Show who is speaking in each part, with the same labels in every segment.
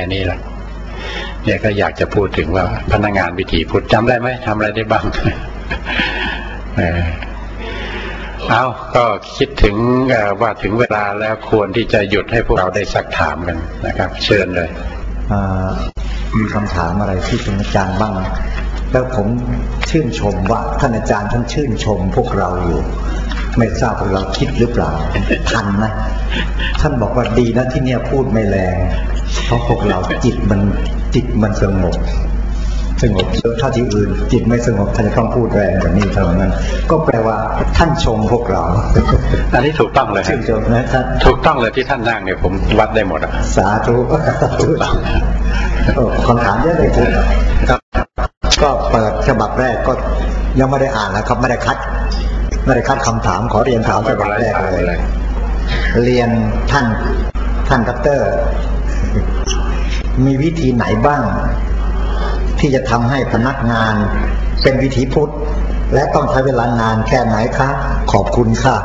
Speaker 1: แค่นี้แหละเนี่ยก็อยากจะพูดถึงว่าพนักงานวิถีพุทธจำได้ไหมทำอะไรได้บ้าง เออเอาก็คิดถึงว่าถึงเวลาแล้วควรที่จะหยุดให้พวกเราได้สักถามกันนะครับ เชิญเลย
Speaker 2: มีคำถามอะไรที่เป็นอาจารย์บ้าง แล้วผมชื่นชมว่าท่านอาจารย์ท่านชื่นชมพวกเราอยู่ไม่ทราบพวกเราคิดหรือเปล่าทันนะ ท่านบอกว่าดีนะที่เนี่ยพูดไม่แรง เพราะพวกเราจิตมันจิตมันสงบสงบถ้าที่อื่น จิตไม่สงบท่านจะต้องพูดแรงกว่านี้เท่านั้น ก็แปลว่าท่านชมพวกเรา
Speaker 1: อันนี้ถูกต้องเลยครั
Speaker 2: ชื่
Speaker 1: บ
Speaker 2: นชมนะท่าน
Speaker 1: ถูกต้องเลยที่ท่านนั่งเนี่ยผมวัดได้หมดอะ
Speaker 2: สาธุโอ้คำถามเยอะเลยคุณครับก็เปิดฉบับแรกก็ยังไม่ได้อ่านนะครับ ไม่ได้คัด ไม่ได้คัดคำถามขอเรียนถามฉบับแรกเลย เรียนท่านท่านด็อกเตอร์ มีวิธีไหนบ้าง ที่จะทำให้พนักงานเป็นวิถีพุทธ และต้องใช้เวลานานแค่ไหนคะขอบคุณค่ะ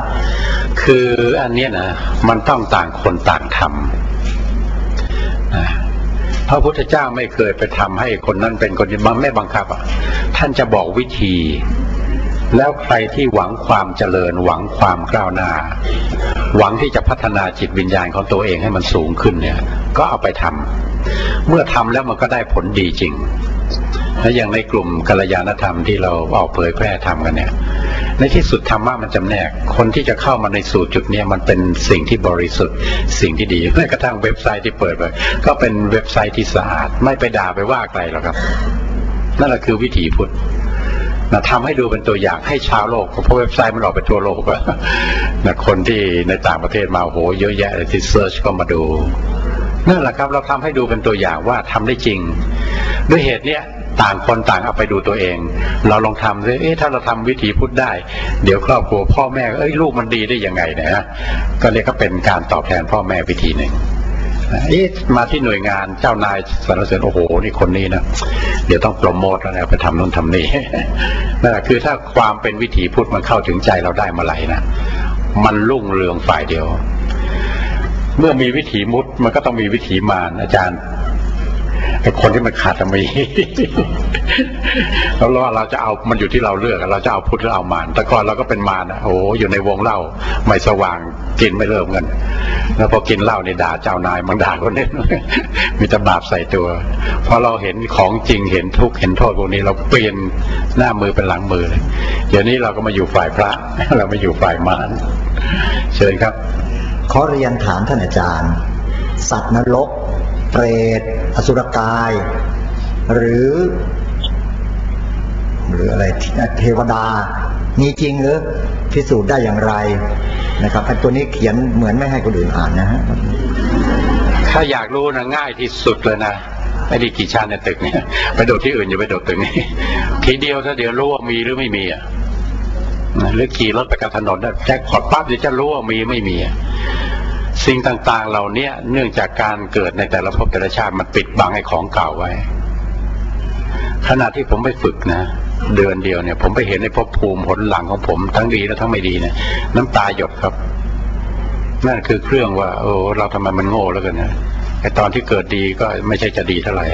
Speaker 1: คืออันนี้นะมันต้องต่างคนต่างทำพระพุทธเจ้าไม่เคยไปทำให้คนนั้นเป็นคนนี้มันไม่บังคับอะท่านจะบอกวิธีแล้วใครที่หวังความเจริญหวังความก้าวหน้า หวังที่จะพัฒนาจิตวิญญาณของตัวเองให้มันสูงขึ้นเนี่ย ก็เอาไปทำเมื่อทำแล้วมันก็ได้ผลดีจริงและอย่างในกลุ่มกัลยาณธรรมที่เราออกเผยแพร่ทำกันเนี่ย ในที่สุดธรรมะมันจำแนก คนที่จะเข้ามาในสู่จุดนี้มันเป็นสิ่งที่บริสุทธิ์ สิ่งที่ดีแม้กระทั่งเว็บไซต์ที่เปิดไปก็เป็นเว็บไซต์ที่สะอาด ไม่ไปด่าไปว่าใครหรอกครับ นั่นแหละคือวิถีพุทธนะทำให้ดูเป็นตัวอย่างให้ชาวโลกเพราะเว็บไซต์มันออกไปทั่วโลกนะคนที่ในต่างประเทศมาโอ้โหเยอะแยะเลยที่เซิร์ชก็มาดู นั่นแหละครับเราทำให้ดูเป็นตัวอย่างว่าทำได้จริง ด้วยเหตุเนี้ยต่างคนต่างเอาไปดูตัวเอง เราลองทำซิเอ๊ะถ้าเราทำวิถีพุทธได้ เดี๋ยวครอบครัวพ่อแม่เอ้ยลูกมันดีได้ยังไงเนะฮะก็เรียกก็เป็นการตอบแทนพ่อแม่วิธีหนึ่งเอ๊ะมาที่หน่วยงานเจ้านายสรรเสริญโอ้โหนี่คนนี้นะเดี๋ยวต้องโปรโมทแล้วนะไปทำนู่นทำนี่นั่นแหละคือถ้าความเป็นวิถีพุทธมันเข้าถึงใจเราได้เมื่อไหร่นะมันรุ่งเรืองฝ่ายเดียว เมื่อมีวิถีมุดมันก็ต้องมีวิถีมารอาจารย์ไอ้คนที่มันขาดจะมีแล้วเราเราจะเอามันอยู่ที่เราเลือกเราจะเอาพุทธหรือเอามารแต่ก่อนเราก็เป็นมารนะโอ้โหอยู่ในวงเล่าไม่สว่างกินไม่เริ่มกันแล้วพอกินเหล้านี่ด่าเจ้านายมันด่าคนนี้มีแต่บาปใส่ตัวพอเราเห็นของจริงเห็นทุกข์เห็นโทษพวกนี้เราเปลี่ยนหน้ามือเป็นหลังมือเลยเดี๋ยวนี้เราก็มาอยู่ฝ่ายพระ เราไม่อยู่ฝ่ายมารเชิญครับ
Speaker 2: ขอเรียนถามท่านอาจารย์ สัตว์นรก เปรต อสุรกาย หรือ หรืออะไรเทวดา มีจริงหรือพิสูจน์ได้อย่างไรนะครับไอ้ตัวนี้เขียนเหมือนไม่ให้คนอื่นอ่านนะฮะ
Speaker 1: ถ้าอยากรู้นะง่ายที่สุดเลยนะไอ้ดีกี่ชั้นในตึกเนี่ยไปโดดที่อื่นอย่าไปโดดตึกนี้ทีเดียวถ้าเดี๋ยวรู้ว่ามีหรือไม่มีอะ หรือขี่รถไปกับถนนนะแจ็คพอตปั๊บเดี๋ยวจะรู้ว่ามีไม่มี สิ่งต่างๆ เหล่านี้เนื่องจากการเกิดในแต่ละภพแต่ละชาติมันปิดบังไอ้ของเก่าไว้ ขณะที่ผมไปฝึกนะ เดือนเดียวเนี่ย ผมไปเห็นในภพภูมิผลหลังของผม ทั้งดีและทั้งไม่ดีเนี่ยน้ำตาหยดครับ นั่นคือเครื่องว่า โอ้เราทำไมมันโง่แล้วกันนะ ไอตอนที่เกิดดีก็ไม่ใช่จะดีเท่าไหร่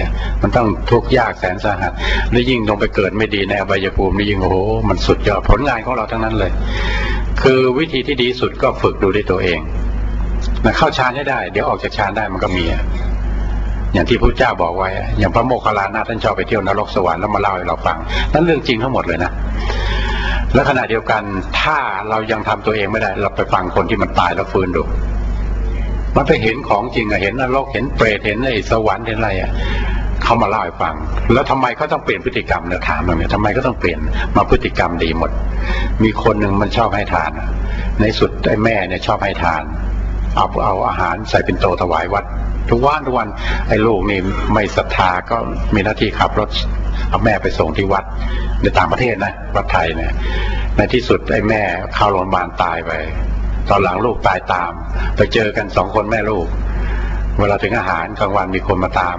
Speaker 1: มันต้องทุกข์ยากแสนสาหัสแล้วยิ่งลงไปเกิดไม่ดีในอบายภูมินี่ยิ่งโอ้โหมันสุดยอดผลงานของเราทั้งนั้นเลย คือวิธีที่ดีสุดก็ฝึกดูด้วยตัวเองนะเข้าฌานให้ได้ เดี๋ยวออกจากฌานได้มันก็มีอย่างที่พระเจ้าบอกไว้ อย่างพระโมคคัลลานะท่านชอบไปเที่ยวนรกสวรรค์แล้วมาเล่าให้เราฟัง นั่นเรื่องจริงทั้งหมดเลยนะและขณะเดียวกันถ้าเรายังทำตัวเองไม่ได้ เราไปฟังคนที่มันตายแล้วฟื้นดู มันไปเห็นของจริงอะเห็นนรกเห็นเปรตเห็นไอ้สวรรค์เห็นอะไรอะเขามาเล่าให้ฟัง แล้วทำไมเขาต้องเปลี่ยนพฤติกรรมเนี่ยถามมันเนี่ยทำไมก็ต้องเปลี่ยนมาพฤติกรรมดีหมด มีคนหนึ่งมันชอบให้ทาน ในสุดไอ้แม่เนี่ยชอบให้ทาน เอาเอาอาหารใส่เป็นโตถวายวัด ทุกวันทุกวันไอ้ลูกนี่ไม่ศรัทธาก็มีหน้าที่ขับรถเอาแม่ไปส่งที่วัดในต่างประเทศนะวัดไทยเนี่ยในที่สุดไอ้แม่เข้าโรงพยาบาลตายไป ตอนหลังลูกตายตาม ไปเจอกันสองคนแม่ลูก เวลาถึงอาหารกลางวันมีคนมาตาม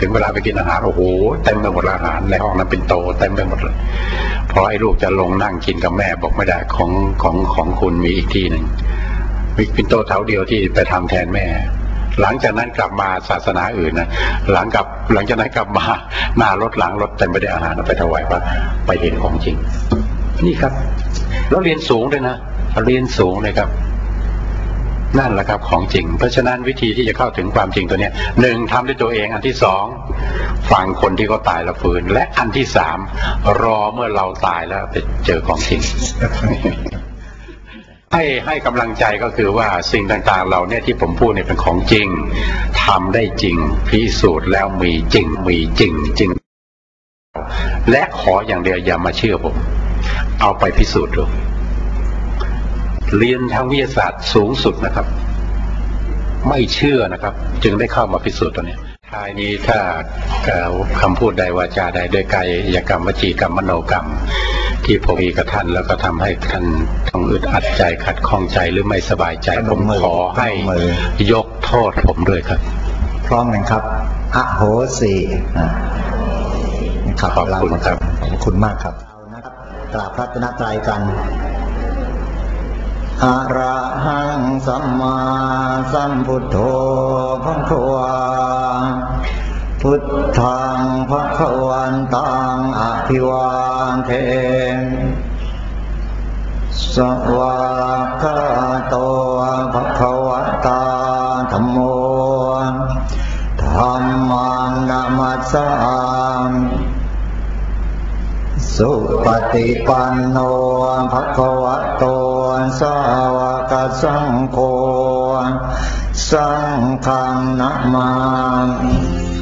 Speaker 1: ถึงเวลาไปกินอาหารโอ้โหเต็มไปหมดอาหารในห้องนั้นเป็นโตเต็มไปหมดเลยพอไอ้ลูกจะลงนั่งกินกับแม่บอกไม่ได้ของของของคุณมีอีกที่หนึ่งมีปินโตเท้าเดียวที่ไปทำแทนแม่หลังจากนั้นกลับมาศาสนาอื่นนะหลังกลับหลังจากนั้นกลับมาหน้ารถหลังรถเต็มไปด้วยอาหารเอาไปถวายพระไปเห็นของจริง นี่ครับ แล้วเรียนสูงด้วยนะ เรียนสูงเลยครับ นั่นแหละครับของจริง เพราะฉะนั้นวิธีที่จะเข้าถึงความจริงตัวเนี้ยหนึ่งทำด้วยตัวเองอันที่สองฟังคนที่เขาตายแล้วฟื้น และอันที่สามรอเมื่อเราตายแล้วไปเจอของจริงให้ให้กำลังใจก็คือว่าสิ่งต่างๆ เราเนี่ยที่ผมพูดเนี่ยเป็นของจริงทำได้จริงพิสูจน์แล้วมีจริงมีจริงจริง และขออย่างเดียวอย่ามาเชื่อผม เอาไปพิสูจน์ดู เรียนทางวิทยาศาสตร์สูงสุดนะครับ ไม่เชื่อนะครับ จึงได้เข้ามาพิสูจน์ตัวเนี้ยท้ายนี้ถ้าเอ่อคำพูดใดวาจาใดด้วยกายกรรมวจีกรรมมโนกรรม ที่ผมมีกับท่านแล้วก็ทำให้ท่านต้องอึดอัดใจขัดข้องใจหรือไม่สบายใจ
Speaker 2: พน
Speaker 1: ผมม
Speaker 2: มือ
Speaker 1: ขอให้
Speaker 2: พนมมือ
Speaker 1: ยกโทษผมด้วยครับ
Speaker 2: พร้อมกันครับอโหสิอะนะครับ
Speaker 1: ขอบคุณครับ
Speaker 2: ขอบคุณมากครับเอานะครับกราบพระรัตนตรัยกัน อะระหังสัมมาสัมพุทโธพระควาพุทธังพระควันตังอภิวาเทสวากาโตภะคะวะตาธัมโมธัมมังนามัสสามิสุ ปฏิปันโนภะคะวะโตสาวกสังโฆสังฆังนะมามิ